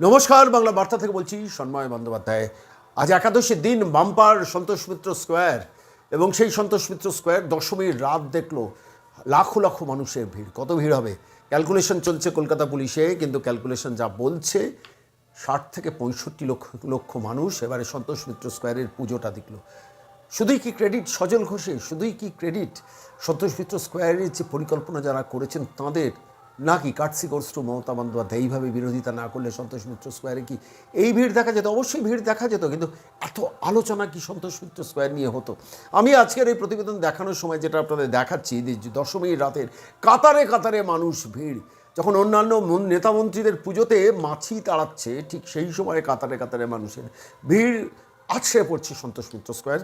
নমস্কার, বাংলা বার্তা থেকে বলছি সন্ময় বন্দ্যোপাধ্যায়। আজ একাদশীর দিন বাম্পার সন্তোষ মিত্র স্কোয়ার এবং সেই সন্তোষ মিত্র স্কোয়ার দশমীর রাত দেখল লাখো লাখো মানুষের ভিড়। কত ভিড় হবে? ক্যালকুলেশন চলছে কলকাতা পুলিশে, কিন্তু ক্যালকুলেশন যা বলছে, ষাট থেকে পঁয়ষট্টি লক্ষ লক্ষ মানুষ এবারে সন্তোষ মিত্র স্কোয়ারের পুজোটা দেখল। শুধুই কি ক্রেডিট, সজল ঘোষে শুধুই কি ক্রেডিট? সন্তোষ মিত্র স্কোয়ারের যে পরিকল্পনা যারা করেছেন তাঁদের নাকি courtesy goes to Mamata Bandyopadhyay? এইভাবে বিরোধিতা না করলে সন্তোষ মিত্র স্কোয়ারে কি এই ভিড় দেখা যেত? অবশ্যই ভিড় দেখা যেত, কিন্তু এত আলোচনা কি সন্তোষ মিত্র স্কোয়ার নিয়ে হতো? আমি আজকের এই প্রতিবেদন দেখানোর সময় যেটা আপনাদের দেখাচ্ছি, যে দশমীর রাতের কাতারে কাতারে মানুষ ভিড়। যখন অন্যান্য মন- নেতামন্ত্রীদের পুজোতে মাছি তাড়াচ্ছে, ঠিক সেই সময় কাতারে কাতারে মানুষের ভিড় আছড়ে পড়ছে সন্তোষ মিত্র স্কোয়ার।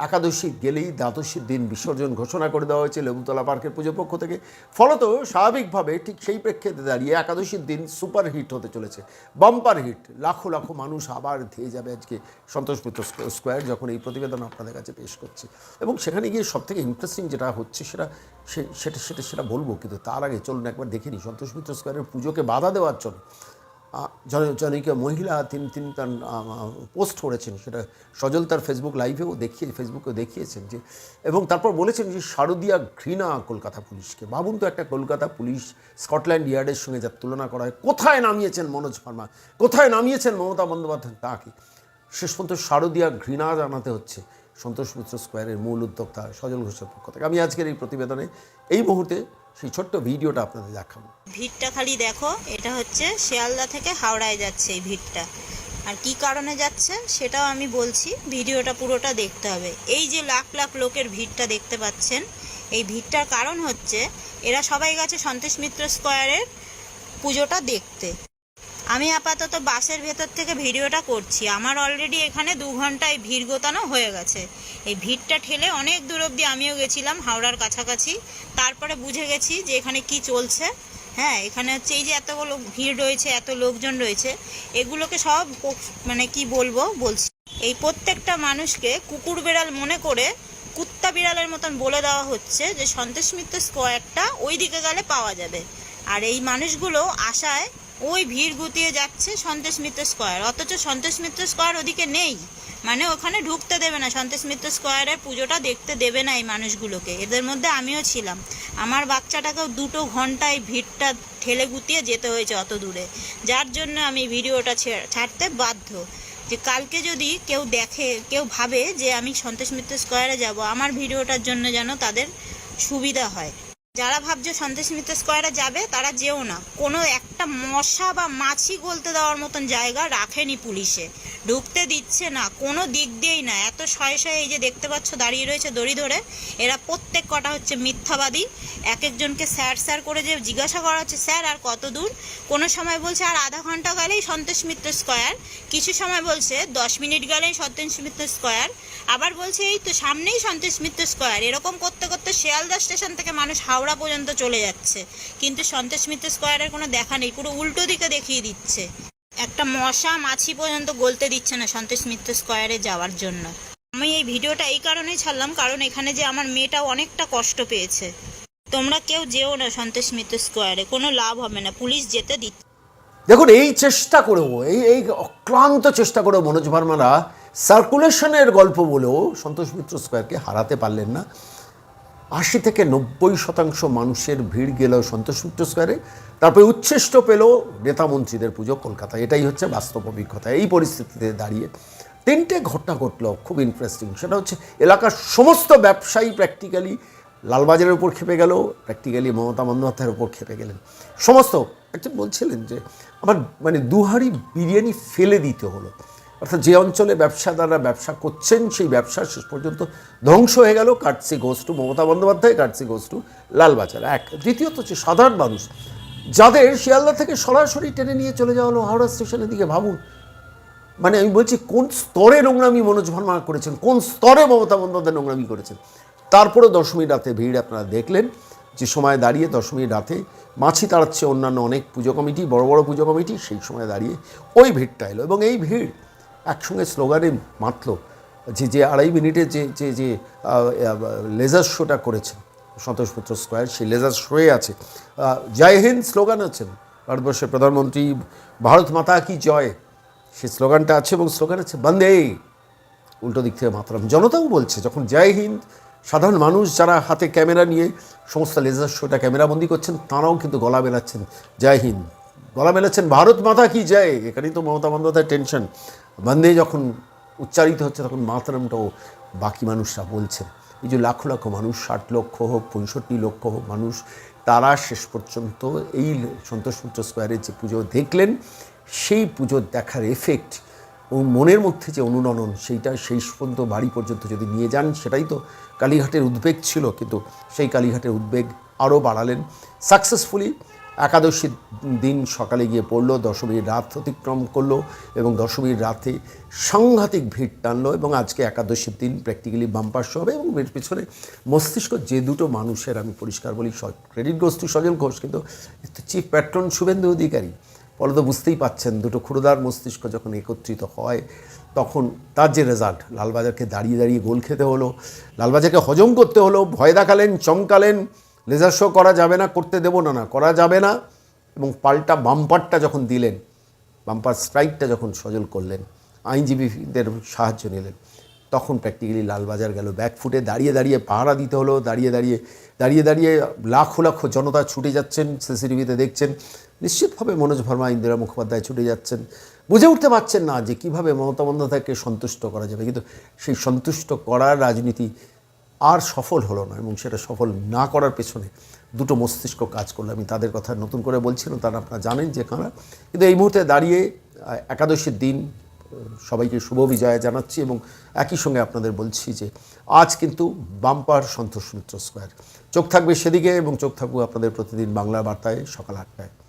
একাদশী গেলেই দ্বাদশীর দিন বিসর্জন ঘোষণা করে দেওয়া হয়েছে লেবুতলা পার্কের পুজোর পক্ষ থেকে। ফলত স্বাভাবিকভাবে ঠিক সেই প্রেক্ষিতে দাঁড়িয়ে একাদশীর দিন সুপার হিট হতে চলেছে। বাম্পার হিট, লাখো লাখো মানুষ আবার ধেয়ে যাবে আজকে সন্তোষ মিত্র স্কোয়ার যখন এই প্রতিবেদন আপনাদের কাছে পেশ করছি। এবং সেখানে গিয়ে সব থেকে ইন্টারেস্টিং যেটা হচ্ছে সেটা সেটা সেটা সেটা বলব, কিন্তু তার আগে চলুন একবার দেখে নিই সন্তোষ মিত্র স্কোয়ারের পুজোকে বাধা দেওয়ার জন্য জনৈক মহিলা তিনি তিনি তার পোস্ট করেছেন। সেটা সজল তার ফেসবুক লাইভেও দেখিয়ে ফেসবুকেও দেখিয়েছেন যে, এবং তারপর বলেছেন যে, শারদীয়া ঘৃণা কলকাতা পুলিশকে। ভাবুন তো একটা কলকাতা পুলিশ স্কটল্যান্ড ইয়ার্ডের সঙ্গে যার তুলনা করা হয়। কোথায় নামিয়েছেন মনোজ ভার্মা? কোথায় নামিয়েছেন মমতা বন্দ্যোপাধ্যায়? তাকে। শেষ পর্যন্ত শারদীয়া ঘৃণা জানাতে হচ্ছে সন্তোষ মিত্র স্কোয়ারের মূল উদ্যোক্তা সজল ঘোষের পক্ষ থেকে। আমি আজকের এই প্রতিবেদনে এই মুহূর্তে সেই ছোট্ট ভিডিওটা আপনাদের দেখাবো। ভিড়টা খালি দেখো, এটা হচ্ছে শিয়ালদা থেকে হাওড়ায় যাচ্ছে এই ভিড়টা। আর কি কারণে যাচ্ছে সেটাও আমি বলছি, ভিডিওটা পুরোটা দেখতে হবে। এই যে লাখ লাখ লোকের ভিড়টা দেখতে পাচ্ছেন, এই ভিড়টার কারণ হচ্ছে এরা সবাই গেছে সন্তোষ মিত্র স্কোয়ারের পুজোটা দেখতে। আমি আপাতত বাসের ভেতর থেকে ভিডিওটা করছি। আমার অলরেডি এখানে দু ঘন্টায় ভিড় গোতানো হয়ে গেছে। এই ভিড়টা ঠেলে অনেক দূর অবধি আমিও গেছিলাম হাওড়ার কাছাকাছি। তারপরে বুঝে গেছি যে এখানে কি চলছে। হ্যাঁ এখানে হচ্ছে এই যে এতগুলো ভিড় রয়েছে, এত লোকজন রয়েছে, এগুলোকে সব মানে কি বলব, বলছি। এই প্রত্যেকটা মানুষকে কুকুর বেড়াল মনে করে কুত্তা বিড়ালের মতন বলে দেওয়া হচ্ছে যে সন্তোষ মিত্র স্কোয়ারটা ওই দিকে গেলে পাওয়া যাবে। আর এই মানুষগুলো আশায় ওই ভিড় গুতিয়ে যাচ্ছে সন্তোষ মিত্র স্কোয়ার। অথচ সন্তোষ মিত্র স্কোয়ার ওদিকে নেই। মানে ওখানে ঢুকতে দেবে না। সন্তোষ মিত্র স্কোয়ারের পুজোটা দেখতে দেবে না এই মানুষগুলোকে। এদের মধ্যে আমিও ছিলাম। আমার বাচ্চাটাকেও দুটো ঘন্টায় ভিড়টা ঠেলে গুতিয়ে যেতে হয়েছে অত দূরে। যার জন্য আমি ভিডিওটা ছাড়তে বাধ্য। যে কালকে যদি কেউ দেখে, কেউ ভাবে যে আমি সন্তোষ মিত্র স্কোয়ারে যাব, আমার ভিডিওটার জন্য যেন তাদের সুবিধা হয়। যারা ভাবছে সন্তোষ মিত্র স্কোয়ারে যাবে, তারা যেও না। কোনো একটা মশা বা মাছি গলতে দেওয়ার মতন জায়গা রাখেনি পুলিশে। ঢুকতে দিচ্ছে না, কোনো দিক দিয়েই না। এত শয়ে শয়ে এই যে দেখতে পাচ্ছ দাঁড়িয়ে রয়েছে দড়ি ধরে, এরা প্রত্যেক কটা হচ্ছে মিথ্যাবাদী। এক একজনকে স্যার স্যার করে যে জিজ্ঞাসা করা হচ্ছে, স্যার, আর কত দূর? কোনো সময় বলছে, আর আধা ঘণ্টা গেলেই সন্তোষ মিত্র স্কোয়ার। কিছু সময় বলছে, দশ মিনিট গেলেই সন্তোষ মিত্র স্কোয়ার। আবার বলছে, এই তো সামনেই সন্তোষ মিত্র স্কোয়ার। এরকম করতে করতে শিয়ালদা স্টেশন থেকে মানুষ হাওড়া পর্যন্ত চলে যাচ্ছে। কিন্তু সন্তোষ মিত্র স্কোয়ারের কোনো দেখা নেই, পুরো উল্টো দিকে দেখিয়ে দিচ্ছে। একটা মশা মাছি পর্যন্ত গলতে দিচ্ছে না সন্তোষ মিত্র স্কোয়ারে যাওয়ার জন্য। আমি এই ভিডিওটা এই কারণেই ছাড়লাম, কারণ এখানে যে আমার মেয়েটাও অনেকটা কষ্ট পেয়েছে। তোমরা কেউ যেও না সন্তোষ মিত্র স্কোয়ারে, কোনো লাভ হবে না, পুলিশ যেতে দিচ্ছে। দেখুন, এই চেষ্টা করেও, এই এই অক্লান্ত চেষ্টা করেও মনোজ ভার্মারা সার্কুলেশনের গল্প বলেও সন্তোষ মিত্র স্কোয়ারকে হারাতে পারলেন না। আশি থেকে নব্বই শতাংশ মানুষের ভিড় গেল সন্তোষ মিত্র স্কোয়ারে। তারপরে উচ্ছেষ্ট পেল নেতামন্ত্রীদের পুজো কলকাতা। এটাই হচ্ছে বাস্তব অভিজ্ঞতা, এই পরিস্থিতিতে দাঁড়িয়ে। তিনটে ঘটনা ঘটলো খুব ইন্টারেস্টিং সেটা হচ্ছে এলাকার সমস্ত ব্যবসায়ী প্র্যাকটিক্যালি লালবাজারের উপর খেপে গেল প্র্যাকটিক্যালি মমতা বন্দ্যোপাধ্যায়ের উপর খেপে গেলেন। সমস্ত, একজন বলছিলেন যে, আমার মানে দুহারি বিরিয়ানি ফেলে দিতে হলো। অর্থাৎ যে অঞ্চলে ব্যবসাদাররা ব্যবসা করছেন, সেই ব্যবসা শেষ পর্যন্ত ধ্বংস হয়ে গেল। Courtesy goes to Mamata Bandyopadhyay, courtesy goes to Lalbazar. এক, দ্বিতীয়ত হচ্ছে সাধারণ মানুষ। যাদের শিয়ালদা থেকে সরাসরি টেনে নিয়ে চলে যাওয়া হলো হাওড়া স্টেশনের দিকে, ভাবুন। মানে আমি বলছি, কোন স্তরে নোংরামি মনোজ ভার্মা করেছেন? কোন স্তরে মমতা বন্দ্যোপাধ্যায় নোংরামি করেছেন? তারপরেও দশমীর রাতে ভিড় আপনারা দেখলেন। যে সময় দাঁড়িয়ে দশমীর রাতে মাছি তাড়াচ্ছে অন্যান্য অনেক পুজো কমিটি, বড় বড় পুজো কমিটি, সেই সময় দাঁড়িয়ে ওই ভিড়টা এলো। এবং এই ভিড় একসঙ্গে স্লোগানে মাতল যে যে আড়াই মিনিটে যে যে যে লেজার শোটা করেছেন সন্তোষ মিত্র স্কোয়ার, সেই লেজার শোয়ে আছে। জয় হিন্দ স্লোগান আছেন ভারতবর্ষের প্রধানমন্ত্রী, ভারত মাতা কি জয়? সেই স্লোগানটা আছে এবং স্লোগান আছে, বন্দে। উল্টো দিক থেকে মাতরম। জনতাও বলছে, যখন জয় হিন্দ সাধারণ মানুষ যারা হাতে ক্যামেরা নিয়ে সমস্ত লেজার শোটা ক্যামেরাবন্দি করছেন, তারাও কিন্তু গলা মেলাচ্ছেন, জয় হিন্দ। গলা মেলাচ্ছেন, ভারত মাতা কি যায় এখানেই তো মমতা বন্দ্যোপাধ্যায়ের টেনশন বন্দে যখন উচ্চারিত হচ্ছে, তখন মাতরমটাও বাকি মানুষরা বলছেন। এই যে লাখো লাখো মানুষ, ষাট লক্ষ হোক, পঁয়ষট্টি লক্ষ হোক মানুষ, তারা শেষ পর্যন্ত এই সন্তোষ মিত্র স্কোয়ারের যে পুজো দেখলেন, সেই পুজো দেখার এফেক্ট ও মনের মধ্যে যে অনুরণন সেইটা শেষ পর্যন্ত বাড়ি পর্যন্ত যদি নিয়ে যান, সেটাই তো কালীঘাটের উদ্বেগ ছিল। কিন্তু সেই কালীঘাটের উদ্বেগ আরও বাড়ালেন। সাকসেসফুলি একাদশীর দিন সকালে গিয়ে পড়ল, দশমীর রাত অতিক্রম করল এবং দশমীর রাতে সাংঘাতিক ভিড় টানলো এবং আজকে একাদশীর দিন প্র্যাকটিক্যালি বাম্পার হবে এবং এর পিছনে মস্তিষ্ক যে দুটো মানুষের, আমি পরিষ্কার বলি ক্রেডিট গোষ্ঠী সজল ঘোষ, কিন্তু চিফ প্যাট্রন শুভেন্দু অধিকারী। ফলে তো বুঝতেই পাচ্ছেন, দুটো ক্ষুরদার মস্তিষ্ক যখন একত্রিত হয়, তখন তার যে রেজাল্ট লালবাজারকে দাঁড়িয়ে দাঁড়িয়ে গোল খেতে হলো, লালবাজারকে হজম করতে হলো, ভয় দেখালেন, চমকালেন লেজার শো করা যাবে না, করতে দেবো না না, করা যাবে না। এবং পাল্টা বাম্পারটা যখন দিলেন, বাম্পার স্ট্রাইকটা যখন সজল করলেন, আইনজীবীদের সাহায্য নিলেন, তখন প্র্যাকটিক্যালি লালবাজার গেল ব্যাকফুটে দাঁড়িয়ে দাঁড়িয়ে পাহারা দিতে হলো, দাঁড়িয়ে দাঁড়িয়ে দাঁড়িয়ে দাঁড়িয়ে লাখো লাখো জনতা ছুটে যাচ্ছেন সিসিটিভিতে দেখছেন। নিশ্চিতভাবে মনোজ ভার্মা, ইন্দিরা মুখোপাধ্যায় ছুটে যাচ্ছেন। বুঝে উঠতে পারছেন না যে কীভাবে মমতা বন্দ্যোপাধ্যায়কে সন্তুষ্ট করা যাবে। কিন্তু সেই সন্তুষ্ট করার রাজনীতি আর সফল হলো না এবং সেটা সফল না করার পেছনে দুটো মস্তিষ্ক কাজ করল। আমি তাদের কথা নতুন করে বলছিলাম, তারা আপনারা জানেন যে কারা। কিন্তু এই মুহূর্তে দাঁড়িয়ে একাদশীর দিন, সবাইকে শুভ বিজয় জানাচ্ছি এবং একই সঙ্গে আপনাদের বলছি যে আজ কিন্তু বাম্পার সন্তোষ মিত্র স্কোয়ার। চোখ থাকবে সেদিকে এবং চোখ থাকবে আপনাদের প্রতিদিন বাংলা বার্তায় সকাল আটটায়।